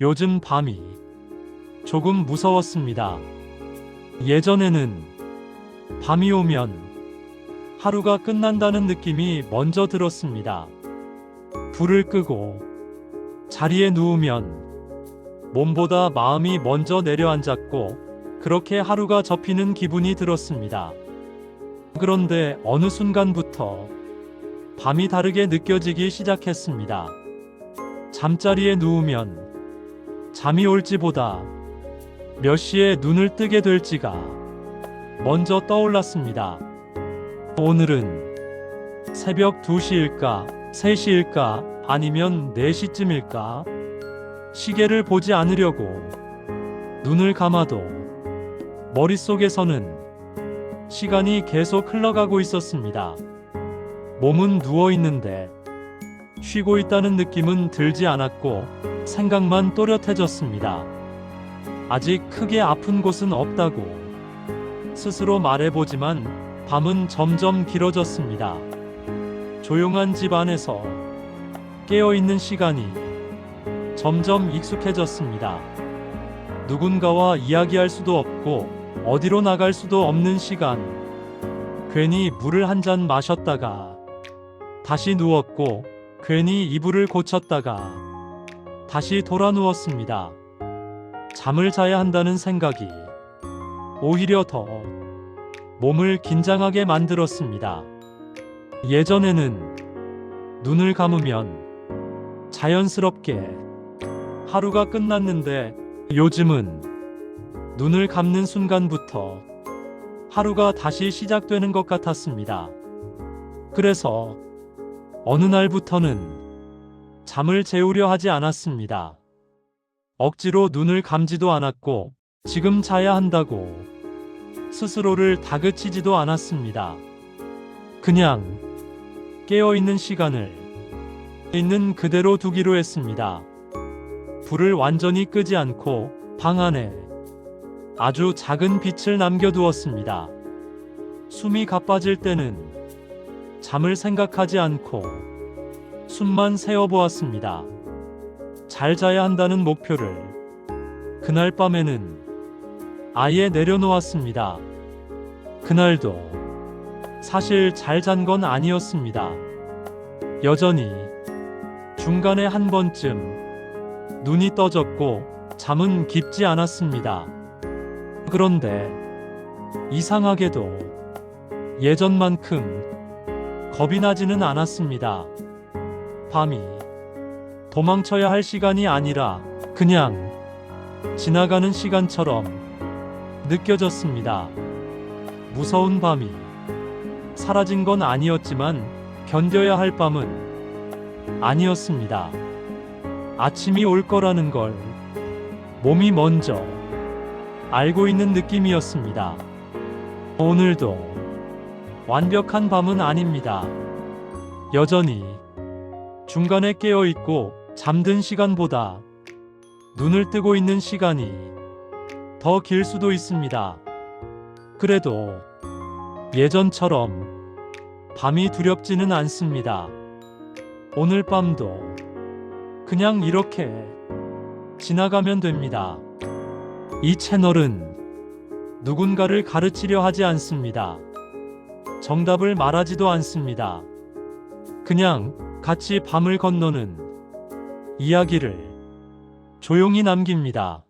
요즘 밤이 조금 무서웠습니다. 예전에는 밤이 오면 하루가 끝난다는 느낌이 먼저 들었습니다. 불을 끄고 자리에 누우면 몸보다 마음이 먼저 내려앉았고 그렇게 하루가 접히는 기분이 들었습니다. 그런데 어느 순간부터 밤이 다르게 느껴지기 시작했습니다. 잠자리에 누우면 잠이 올지보다 몇 시에 눈을 뜨게 될지가 먼저 떠올랐습니다. 오늘은 새벽 2시일까, 3시일까, 아니면 4시쯤일까? 시계를 보지 않으려고 눈을 감아도 머릿속에서는 시간이 계속 흘러가고 있었습니다. 몸은 누워 있는데 쉬고 있다는 느낌은 들지 않았고 생각만 또렷해졌습니다. 아직 크게 아픈 곳은 없다고 스스로 말해보지만 밤은 점점 길어졌습니다. 조용한 집 안에서 깨어있는 시간이 점점 익숙해졌습니다. 누군가와 이야기할 수도 없고 어디로 나갈 수도 없는 시간. 괜히 물을 한 잔 마셨다가 다시 누웠고 괜히 이불을 고쳤다가 다시 돌아 누웠습니다. 잠을 자야 한다는 생각이 오히려 더 몸을 긴장하게 만들었습니다. 예전에는 눈을 감으면 자연스럽게 하루가 끝났는데 요즘은 눈을 감는 순간부터 하루가 다시 시작되는 것 같았습니다. 그래서 어느 날부터는 잠을 재우려 하지 않았습니다. 억지로 눈을 감지도 않았고 지금 자야 한다고 스스로를 다그치지도 않았습니다. 그냥 깨어있는 시간을 있는 그대로 두기로 했습니다. 불을 완전히 끄지 않고 방 안에 아주 작은 빛을 남겨두었습니다. 숨이 가빠질 때는 잠을 생각하지 않고 숨만 세어보았습니다. 잘 자야 한다는 목표를 그날 밤에는 아예 내려놓았습니다. 그날도 사실 잘 잔 건 아니었습니다. 여전히 중간에 한 번쯤 눈이 떠졌고 잠은 깊지 않았습니다. 그런데 이상하게도 예전만큼 겁이 나지는 않았습니다. 밤이 도망쳐야 할 시간이 아니라 그냥 지나가는 시간처럼 느껴졌습니다. 무서운 밤이 사라진 건 아니었지만 견뎌야 할 밤은 아니었습니다. 아침이 올 거라는 걸 몸이 먼저 알고 있는 느낌이었습니다. 오늘도 완벽한 밤은 아닙니다. 여전히 중간에 깨어 있고 잠든 시간보다 눈을 뜨고 있는 시간이 더 길 수도 있습니다. 그래도 예전처럼 밤이 두렵지는 않습니다. 오늘 밤도 그냥 이렇게 지나가면 됩니다. 이 채널은 누군가를 가르치려 하지 않습니다. 정답을 말하지도 않습니다. 그냥 같이 밤을 건너는 이야기를 조용히 남깁니다.